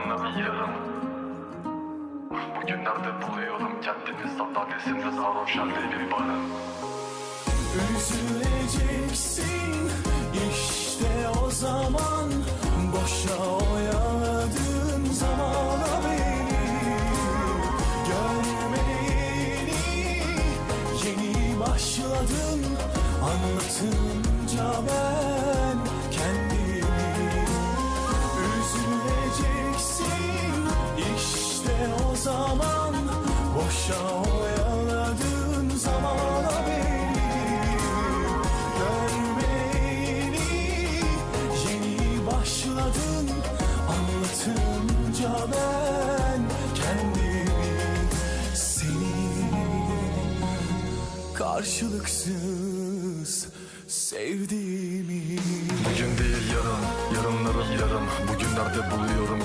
yalanları yarım Bugünlerde buluyorum kendimi sandalyesinde sarhoş halde bir barın Üzüleceksin işte o zaman Boşa oyaladığın zamana beni. Görmeyeni yeni başladın Anlatınca ben zaman Boşa oyaladığın zamana beni Görmeyeni yeni başladın Anlatınca ben kendimi Seni karşılıksız sevdiğimi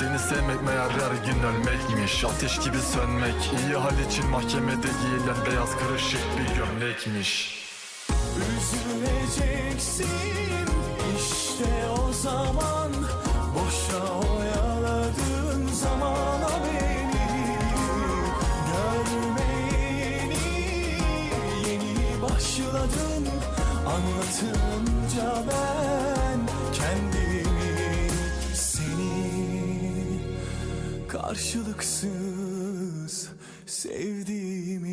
Seni sevmek meğer her gün ölmekmiş. Ateş gibi sönmek iyi hal için mahkemede giyilen beyaz kırışık bir gömlekmiş. Üzüleceksin. İşte o zaman Boşa oyaladığın zamana beni. Görmeyeni yeni başladın. Anlatınca ben karşılıksız sevdiğimi